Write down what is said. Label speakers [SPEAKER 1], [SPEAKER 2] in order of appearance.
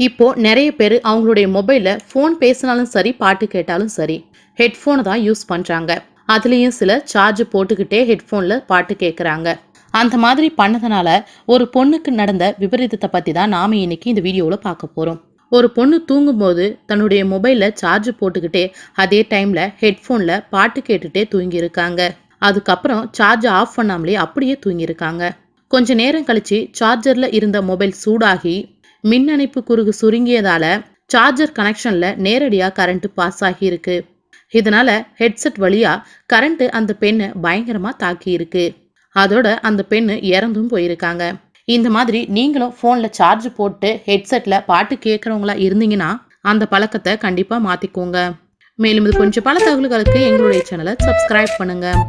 [SPEAKER 1] இப்போ நிறைய பேர் அவங்களுடைய மொபைலில் ஃபோன் பேசினாலும் சரி பாட்டு கேட்டாலும் சரி ஹெட்ஃபோனை தான் யூஸ் பண்ணுறாங்க அதுலேயும் சில சார்ஜ் போட்டுக்கிட்டே ஹெட்ஃபோனில் பாட்டு கேட்குறாங்க அந்த மாதிரி பண்ணதுனால ஒரு பொண்ணுக்கு நடந்த விபரீதத்தை பற்றி தான் நாம் இன்னைக்கு இந்த வீடியோவில் பார்க்க போகிறோம் ஒரு பொண்ணு தூங்கும்போது தன்னுடைய மொபைலில் சார்ஜ் போட்டுக்கிட்டே அதே டைமில் ஹெட்ஃபோனில் பாட்டு கேட்டுகிட்டே தூங்கியிருக்காங்க. அதுக்கப்புறம் சார்ஜ் ஆஃப் பண்ணாமலே அப்படியே தூங்கியிருக்காங்க. கொஞ்ச நேரம் கழித்து சார்ஜரில் இருந்த மொபைல் சூடாகி மின் அணைப்பு குறுகு சுருங்கியதால சார்ஜர் கனெக்ஷன்ல நேரடியாக கரண்ட் பாஸ் ஆகியிருக்கு. இதனால ஹெட்செட் வழியா கரண்ட் அந்த பெண்ணை பயங்கரமா தாக்கி இருக்கு அதோட அந்த பெண்ணு இறந்தும் போயிருக்காங்க. இந்த மாதிரி நீங்களும் ஃபோனில் சார்ஜ் போட்டு ஹெட்செட்டில் பாட்டு கேட்குறவங்களா இருந்தீங்கன்னா அந்த பழக்கத்தை கண்டிப்பாக மாற்றிக்கோங்க மேலும் இது கொஞ்சம் பல தகவல்களுக்கு எங்களுடைய சேனலை சப்ஸ்கிரைப் பண்ணுங்கள்